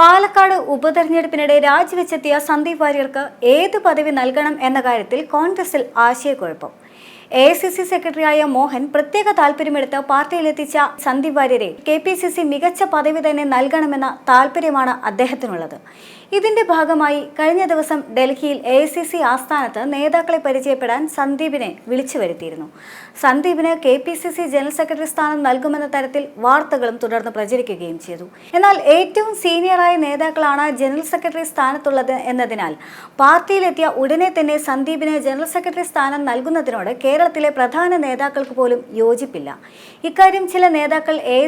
പാലക്കാട് ഉപതെരഞ്ഞെടുപ്പിനിടെ രാജിവെച്ചെത്തിയ സന്ദീപ് വാര്യർക്ക് ഏത് പദവി നൽകണം എന്ന കാര്യത്തിൽ കോൺഗ്രസിൽ ആശയക്കുഴപ്പം. എ ഐ സി സി സെക്രട്ടറിയായ മോഹൻ പ്രത്യേക താല്പര്യമെടുത്ത് പാർട്ടിയിലെത്തിച്ച Sandeep Warrier K P C C മികച്ച പദവി തന്നെ നൽകണമെന്ന താല്പര്യമാണ് അദ്ദേഹത്തിനുള്ളത്. ഇതിന്റെ ഭാഗമായി കഴിഞ്ഞ ദിവസം ഡൽഹിയിൽ എ ഐ സി സി ആസ്ഥാനത്ത് നേതാക്കളെ പരിചയപ്പെടാൻ സന്ദീപിനെ വിളിച്ചു വരുത്തിയിരുന്നു. സന്ദീപിന് K P C C general secretary സ്ഥാനം നൽകുമെന്ന തരത്തിൽ വാർത്തകളും തുടർന്ന് പ്രചരിക്കുകയും ചെയ്തു. എന്നാൽ ഏറ്റവും സീനിയറായ നേതാക്കളാണ് ജനറൽ സെക്രട്ടറി സ്ഥാനത്തുള്ളത് എന്നതിനാൽ പാർട്ടിയിലെത്തിയ ഉടനെ തന്നെ സന്ദീപിന് ജനറൽ സെക്രട്ടറി സ്ഥാനം നൽകുന്നതിനോട് കേരളത്തിലെ പ്രധാന നേതാക്കൾക്ക് പോലും യോജിപ്പില്ല. ഇക്കാര്യം ചില നേതാക്കൾ എ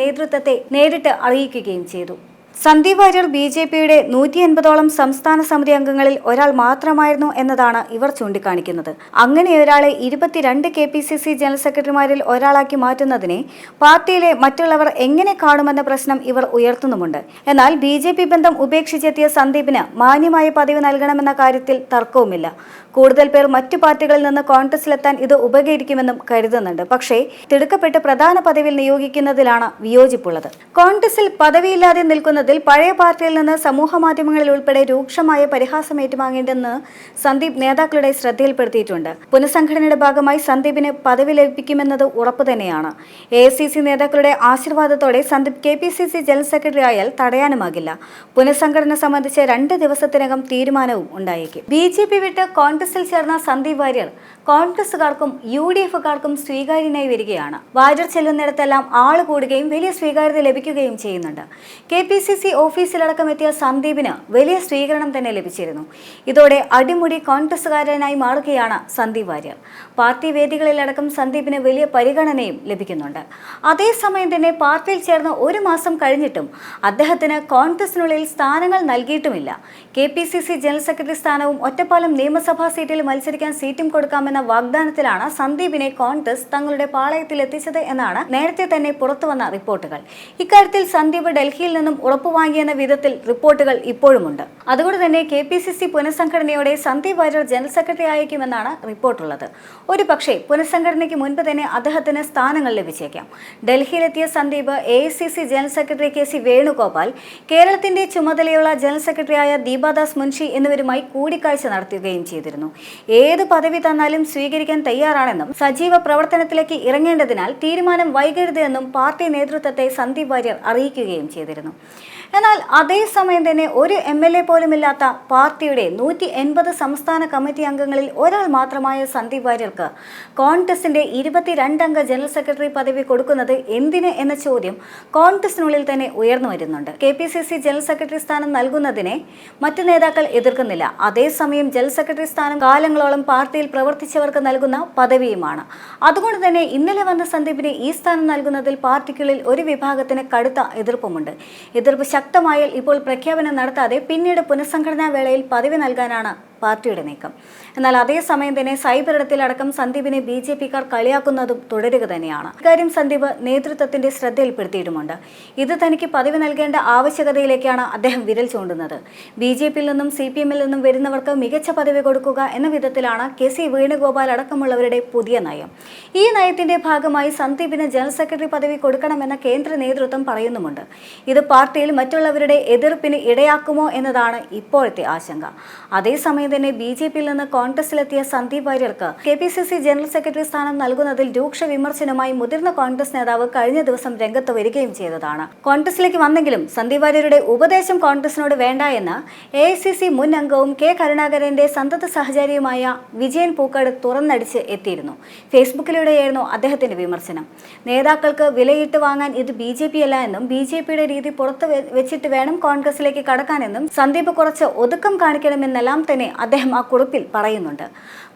നേതൃത്വത്തെ നേരിട്ട് അറിയിക്കുകയും ചെയ്തു. സന്ദീപ് വാര്യർ ബി ജെ പിയുടെ നൂറ്റി എൺപതോളം സംസ്ഥാന സമിതി അംഗങ്ങളിൽ ഒരാൾ മാത്രമായിരുന്നു എന്നതാണ് ഇവർ ചൂണ്ടിക്കാണിക്കുന്നത്. അങ്ങനെ ഒരാളെ ഇരുപത്തിരണ്ട് K P C C general സെക്രട്ടറിമാരിൽ ഒരാളാക്കി മാറ്റുന്നതിനെ പാർട്ടിയിലെ മറ്റുള്ളവർ എങ്ങനെ കാണുമെന്ന പ്രശ്നം ഇവർ ഉയർത്തുന്നുമുണ്ട്. എന്നാൽ ബി ജെ പി ബന്ധം ഉപേക്ഷിച്ചെത്തിയ സന്ദീപിന് മാന്യമായ പദവി നൽകണമെന്ന കാര്യത്തിൽ തർക്കവുമില്ല. കൂടുതൽ പേർ മറ്റു പാർട്ടികളിൽ നിന്ന് കോൺഗ്രസിലെത്താൻ ഇത് ഉപകരിക്കുമെന്നും കരുതുന്നുണ്ട്. പക്ഷേ തിടുക്കപ്പെട്ട് പ്രധാന പദവിയിൽ നിയോഗിക്കുന്നതിലാണ് വിയോജിപ്പുള്ളത്. കോൺഗ്രസിൽ പദവിയില്ലാതെ നിൽക്കുന്നതിൽ പഴയ പാർട്ടിയിൽ നിന്ന് സമൂഹ മാധ്യമങ്ങളിൽ ഉൾപ്പെടെ രൂക്ഷമായ പരിഹാസം ഏറ്റുവാങ്ങേണ്ടെന്ന് സന്ദീപ് നേതാക്കളുടെ ശ്രദ്ധയിൽപ്പെടുത്തിയിട്ടുണ്ട്. പുനഃസംഘടനയുടെ ഭാഗമായി സന്ദീപിന് പദവി ലഭിക്കുമെന്നത് ഉറപ്പു തന്നെയാണ്. എ നേതാക്കളുടെ ആശീർവാദത്തോടെ സന്ദീപ് കെ ജനറൽ സെക്രട്ടറി ആയാൽ തടയാനുമാകില്ല. പുനഃസംഘടന സംബന്ധിച്ച് രണ്ട് ദിവസത്തിനകം തീരുമാനവും ഉണ്ടായേക്കും. ബി ജെ പി വിട്ട് കോൺഗ്രസിൽ ചേർന്ന സന്ദീപ് വാര്യർ കോൺഗ്രസുകാർക്കും യു ഡി എഫുകാർക്കും സ്വീകാര്യനായി വരികയാണ്. വാര്യർ ചെല്ലുന്നിടത്തെല്ലാം ആൾ കൂടുകയും വലിയ സ്വീകാര്യത ലഭിക്കുകയും ചെയ്യുന്നുണ്ട്. K P C C C ഓഫീസിലടക്കം എത്തിയ സന്ദീപിന് വലിയ സ്വീകരണം തന്നെ ലഭിച്ചിരുന്നു. ഇതോടെ അടിമുടി കോൺഗ്രസ്സുകാരനായി മാറുകയാണ് സന്ദീപ് വാര്യർ. പാർട്ടി വേദികളിലടക്കം സന്ദീപിന് വലിയ പരിഗണനയും ലഭിക്കുന്നുണ്ട്. അതേസമയം തന്നെ പാർട്ടിയിൽ ചേർന്ന് ഒരു മാസം കഴിഞ്ഞിട്ടും അദ്ദേഹത്തിന് കോൺഗ്രസിനുള്ളിൽ സ്ഥാനങ്ങൾ നൽകിയിട്ടുമില്ല. K P C C general secretary സ്ഥാനവും ഒറ്റപ്പാലം നിയമസഭാ സീറ്റിൽ മത്സരിക്കാൻ സീറ്റും കൊടുക്കാമെന്ന വാഗ്ദാനത്തിലാണ് സന്ദീപിനെ കോൺഗ്രസ് തങ്ങളുടെ പാളയത്തിൽ എത്തിച്ചത് എന്നാണ് നേരത്തെ തന്നെ പുറത്തുവന്ന റിപ്പോർട്ടുകൾ. ഇക്കാര്യത്തിൽ സന്ദീപ് ഡൽഹിയിൽ നിന്നും ഉറപ്പുവാങ്ങിയെന്ന വിധത്തിൽ റിപ്പോർട്ടുകൾ ഇപ്പോഴുമുണ്ട്. അതുകൊണ്ട് തന്നെ കെ പി സി സി പുനഃസംഘടനയോടെ സന്ദീപ് വാര്യർ ജനറൽ സെക്രട്ടറി ആയേക്കുമെന്നാണ് റിപ്പോർട്ടുള്ളത്. ഒരു പക്ഷേ പുനഃസംഘടനയ്ക്ക് മുൻപ് തന്നെ അദ്ദേഹത്തിന് സ്ഥാനങ്ങൾ ലഭിച്ചേക്കാം. ഡൽഹിയിലെത്തിയ Sandeep A general secretary K C Venugopal കേരളത്തിന്റെ ചുമതലയുള്ള ജനറൽ സെക്രട്ടറിയായ ദീപാദാസ് മുൻഷി എന്നിവരുമായി കൂടിക്കാഴ്ച നടത്തുകയും ചെയ്തിരുന്നു. ഏത് പദവി തന്നാലും സ്വീകരിക്കാൻ തയ്യാറാണെന്നും സജീവ പ്രവർത്തനത്തിലേക്ക് ഇറങ്ങേണ്ടതിനാൽ തീരുമാനം വൈകരുത് എന്നും പാർട്ടി നേതൃത്വത്തെ സന്ദീപ് വാര്യർ അറിയിക്കുകയും ചെയ്തിരുന്നു. എന്നാൽ അതേസമയം തന്നെ ഒരു എം എൽ എ പോലുമില്ലാത്ത പാർട്ടിയുടെ നൂറ്റി എൺപത് സംസ്ഥാന കമ്മിറ്റി അംഗങ്ങളിൽ ഒരാൾ മാത്രമായ സന്ദീപ് വാര്യർക്ക് കോൺഗ്രസിന്റെ ഇരുപത്തിരണ്ടംഗ ജനറൽ സെക്രട്ടറി പദവി കൊടുക്കുന്നത് എന്തിന് എന്ന ചോദ്യം കോൺഗ്രസിനുള്ളിൽ തന്നെ ഉയർന്നു വരുന്നുണ്ട്. K P C C general secretary സ്ഥാനം നൽകുന്നതിനെ മറ്റു നേതാക്കൾ എതിർക്കുന്നില്ല. അതേസമയം ജനറൽ സെക്രട്ടറി സ്ഥാനം കാലങ്ങളോളം പാർട്ടിയിൽ പ്രവർത്തിച്ചവർക്ക് നൽകുന്ന പദവിയുമാണ്. അതുകൊണ്ട് തന്നെ ഇന്നലെ വന്ന സന്ദീപിന് ഈ സ്ഥാനം നൽകുന്നതിൽ പാർട്ടിക്കുള്ളിൽ ഒരു വിഭാഗത്തിന് കടുത്ത എതിർപ്പുമുണ്ട്. എതിർപ്പ് ശക്തമായാൽ ഇപ്പോൾ പ്രഖ്യാപനം നടത്താതെ പിന്നീട് പുനഃസംഘടനാ വേളയിൽ പദവി നൽകാനാണ് പാർട്ടിയുടെ നീക്കം. എന്നാൽ അതേസമയം തന്നെ സൈബർ ഇടത്തിലടക്കം സന്ദീപിനെ ബി ജെ പിക്കാർ കളിയാക്കുന്നതും തുടരുക തന്നെയാണ്. ഇക്കാര്യം സന്ദീപ് നേതൃത്വത്തിന്റെ ശ്രദ്ധയിൽപ്പെടുത്തിയിട്ടുമുണ്ട്. ഇത് തനിക്ക് പദവി നൽകേണ്ട ആവശ്യകതയിലേക്കാണ് അദ്ദേഹം വിരൽ ചൂണ്ടുന്നത്. ബി ജെ പിയിൽ നിന്നും സി പി എമ്മിൽ നിന്നും വരുന്നവർക്ക് മികച്ച പദവി കൊടുക്കുക എന്ന വിധത്തിലാണ് കെ സി വേണുഗോപാൽ അടക്കമുള്ളവരുടെ പുതിയ നയം. ഈ നയത്തിന്റെ ഭാഗമായി സന്ദീപിന് ജനറൽ സെക്രട്ടറി പദവി കൊടുക്കണമെന്ന കേന്ദ്ര നേതൃത്വം പറയുന്നുമുണ്ട്. ഇത് പാർട്ടിയിൽ മറ്റുള്ളവരുടെ എതിർപ്പിന് ഇടയാക്കുമോ എന്നതാണ് ഇപ്പോഴത്തെ ആശങ്ക. അതേസമയം തന്നെ ബി ജെ പിയിൽ നിന്ന് കോൺഗ്രസിലെത്തിയ Sandeep വാര്യർക്ക് K P C C general secretary സ്ഥാനം നൽകുന്നതിൽ രൂക്ഷ വിമർശനവുമായി മുതിർന്ന കോൺഗ്രസ് നേതാവ് കഴിഞ്ഞ ദിവസം രംഗത്ത് വരികയും ചെയ്തതാണ്. കോൺഗ്രസിലേക്ക് വന്നെങ്കിലും സന്ദീപ് വാര്യരുടെ ഉപദേശം കോൺഗ്രസിനോട് വേണ്ട എന്ന് എ ഐ സി സി മുൻ അംഗവും കെ കരുണാകരന്റെ സന്തത സഹചാരിയുമായ വിജയൻ പൂക്കാട് തുറന്നടിച്ച് എത്തിയിരുന്നു. ഫേസ്ബുക്കിലൂടെയായിരുന്നു അദ്ദേഹത്തിന്റെ വിമർശനം. നേതാക്കൾക്ക് വിലയിട്ട് വാങ്ങാൻ ഇത് ബി ജെ പി അല്ല എന്നും ബി ജെ പിയുടെ രീതി പുറത്ത് വെച്ചിട്ട് വേണം കോൺഗ്രസിലേക്ക് കടക്കാനെന്നും സന്ദീപ് കുറച്ച് ഒതുക്കം കാണിക്കണമെന്നെല്ലാം തന്നെ അദ്ദേഹം ആ കുറിപ്പിൽ പറയുന്നുണ്ട്.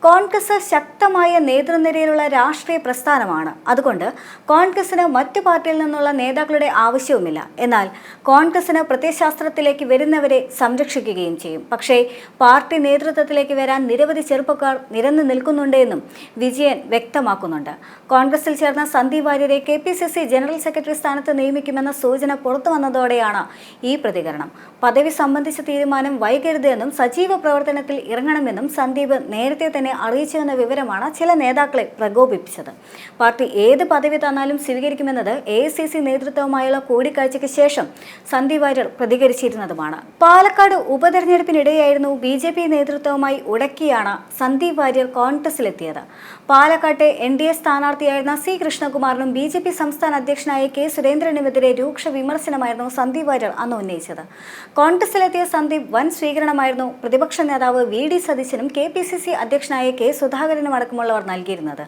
കോൺഗ്രസ് ശക്തമായ നേതൃനിരയിലുള്ള രാഷ്ട്രീയ പ്രസ്ഥാനമാണ്. അതുകൊണ്ട് കോൺഗ്രസിന് മറ്റു പാർട്ടിയിൽ നിന്നുള്ള നേതാക്കളുടെ ആവശ്യവുമില്ല. എന്നാൽ കോൺഗ്രസിന് പ്രത്യശാസ്ത്രത്തിലേക്ക് വരുന്നവരെ സംരക്ഷിക്കുകയും ചെയ്യും. പക്ഷേ പാർട്ടി നേതൃത്വത്തിലേക്ക് വരാൻ നിരവധി ചെറുപ്പക്കാർ നിരന്നു നിൽക്കുന്നുണ്ടെന്നും വിജയൻ വ്യക്തമാക്കുന്നുണ്ട്. കോൺഗ്രസിൽ ചേർന്ന Sandeep വാര്യരെ K P C C general secretary സ്ഥാനത്ത് നിയമിക്കുമെന്ന സൂചന പുറത്തു വന്നതോടെയാണ് ഈ പ്രതികരണം. പദവി സംബന്ധിച്ച തീരുമാനം വൈകരുതെന്നും സജീവ പ്രവർത്തനത്തിൽ തെരഞ്ഞെടുപ്പിൽ ഇറങ്ങണമെന്നും സന്ദീപ് നേരത്തെ തന്നെ അറിയിച്ചുവെന്ന വിവരമാണ് ചില നേതാക്കളെ പ്രകോപിപ്പിച്ചത്. പാർട്ടി ഏത് പദവി തന്നാലും സ്വീകരിക്കുമെന്നത് എ സി സി നേതൃത്വവുമായുള്ള കൂടിക്കാഴ്ചയ്ക്ക് ശേഷം സന്ദീപ് വാര്യർ പ്രതികരിച്ചിരുന്നതുമാണ്. പാലക്കാട് ഉപതെരഞ്ഞെടുപ്പിനിടെയായിരുന്നു ബി ജെ പി നേതൃത്വവുമായി ഉടക്കിയാണ് സന്ദീപ് വാര്യർ കോൺഗ്രസിലെത്തിയത്. പാലക്കാട്ടെ എൻ ഡി എ സ്ഥാനാർത്ഥിയായിരുന്ന സി കൃഷ്ണകുമാറിനും ബി ജെ പി സംസ്ഥാന അധ്യക്ഷനായ കെ സുരേന്ദ്രനുമെതിരെ രൂക്ഷ വിമർശനമായിരുന്നു സന്ദീപ് വാര്യർ അന്ന് ഉന്നയിച്ചത്. കോൺഗ്രസിലെത്തിയ സന്ദീപ് വൻ സ്വീകരണമായിരുന്നു പ്രതിപക്ഷ നേതാവ് വി ഡി സതീശനും കെ പി സി സി അധ്യക്ഷനായ കെ സുധാകരനും അടക്കമുള്ളവർ നൽകിയിരുന്നത്.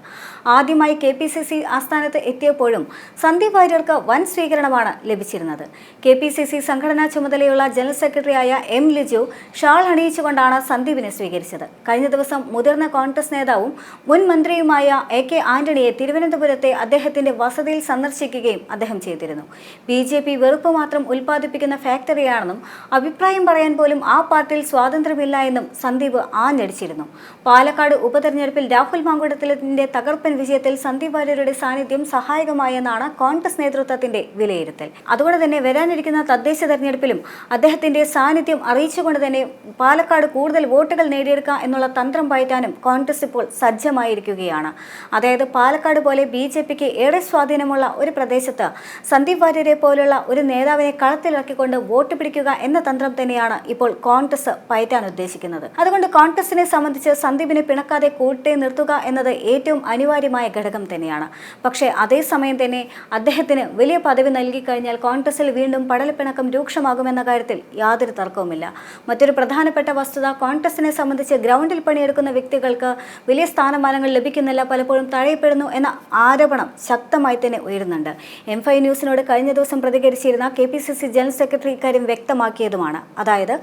ആദ്യമായി കെ പി സി സി ആസ്ഥാനത്ത് എത്തിയപ്പോഴും സന്ദീപ് വാര്യർക്ക് വൻ സ്വീകരണമാണ് ലഭിച്ചിരുന്നത്. കെ പി സി സി സംഘടനാ ചുമതലയുള്ള ജനറൽ സെക്രട്ടറിയായ എം ലിജു ഷാൾ അണിയിച്ചുകൊണ്ടാണ് സന്ദീപിനെ സ്വീകരിച്ചത്. കഴിഞ്ഞ ദിവസം മുതിർന്ന കോൺഗ്രസ് നേതാവും മുൻ മന്ത്രിയുമായ എ കെ ആന്റണിയെ തിരുവനന്തപുരത്തെ അദ്ദേഹത്തിന്റെ വസതിയിൽ സന്ദർശിക്കുകയും അദ്ദേഹം ചെയ്തിരുന്നു. ബി ജെ പി വെറുപ്പ് മാത്രം ഉൽപ്പാദിപ്പിക്കുന്ന ഫാക്ടറിയാണെന്നും അഭിപ്രായം പറയാൻ പോലും ആ പാർട്ടിയിൽ സ്വാതന്ത്ര്യമില്ല എന്നും സന്ദീപ് ആഞ്ഞടിച്ചിരുന്നു. പാലക്കാട് ഉപതെരഞ്ഞെടുപ്പിൽ രാഹുൽ മാങ്കുടത്തിലിന്റെ തകർപ്പൻ വിജയത്തിൽ സന്ദീപ് വാര്യരുടെ സാന്നിധ്യം സഹായകമായെന്നാണ് കോൺഗ്രസ് നേതൃത്വത്തിന്റെ വിലയിരുത്തൽ. അതുകൊണ്ട് തന്നെ വരാനിരിക്കുന്ന തദ്ദേശ തെരഞ്ഞെടുപ്പിലും അദ്ദേഹത്തിന്റെ സാന്നിധ്യം അറിയിച്ചുകൊണ്ട് തന്നെ പാലക്കാട് കൂടുതൽ വോട്ടുകൾ നേടിയെടുക്കുക എന്നുള്ള തന്ത്രം പയറ്റാനും കോൺഗ്രസ് ഇപ്പോൾ സജ്ജമായിരിക്കുകയാണ്. അതായത് പാലക്കാട് പോലെ ബി ജെ പിക്ക് ഏറെ സ്വാധീനമുള്ള ഒരു പ്രദേശത്ത് സന്ദീപ് വാര്യരെ പോലുള്ള ഒരു നേതാവിനെ കളത്തിലിറക്കിക്കൊണ്ട് വോട്ട് പിടിക്കുക എന്ന തന്ത്രം തന്നെയാണ് ഇപ്പോൾ കോൺഗ്രസ് പയറ്റാൻ ഉദ്ദേശിക്കുന്നത്. അതുകൊണ്ട് കോൺഗ്രസിനെ സംബന്ധിച്ച് സന്ദീപിനെ പിണക്കാതെ കൂട്ടി നിർത്തുക എന്നത് ഏറ്റവും അനിവാര്യമായ ഘടകം തന്നെയാണ്. പക്ഷേ അതേസമയം തന്നെ അദ്ദേഹത്തിന് വലിയ പദവി നൽകി കഴിഞ്ഞാൽ കോൺഗ്രസിൽ വീണ്ടും പടലപ്പിണക്കം രൂക്ഷമാകുമെന്ന കാര്യത്തിൽ യാതൊരു തർക്കവുമില്ല. മറ്റൊരു പ്രധാനപ്പെട്ട വസ്തുത കോൺഗ്രസിനെ സംബന്ധിച്ച് ഗ്രൗണ്ടിൽ പണിയെടുക്കുന്ന വ്യക്തികൾക്ക് വലിയ സ്ഥാനമാനങ്ങൾ ലഭിക്കുന്നില്ല പലപ്പോഴും തഴയപ്പെടുന്നു എന്ന ആരോപണം ശക്തമായി തന്നെ ഉയരുന്നുണ്ട്. എം ഫൈവ് ന്യൂസിനോട് കഴിഞ്ഞ ദിവസം പ്രതികരിച്ചിരുന്ന K P C C general secretary ഇക്കാര്യം വ്യക്തമാക്കിയതുമാണ്. അതായത്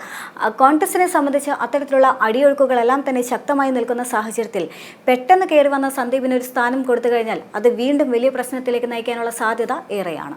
കോൺഗ്രസിനെ സംബന്ധിച്ച് അത്തരത്തിലുള്ള അടിയൊഴുക്കുകളെല്ലാം തന്നെ ശക്തമായി നിൽക്കുന്ന സാഹചര്യത്തിൽ പെട്ടെന്ന് കയറി വന്ന സന്ദീപിന് ഒരു സ്ഥാനം കൊടുത്തു കഴിഞ്ഞാൽ അത് വീണ്ടും വലിയ പ്രശ്നത്തിലേക്ക് നയിക്കാനുള്ള സാധ്യത ഏറെയാണ്.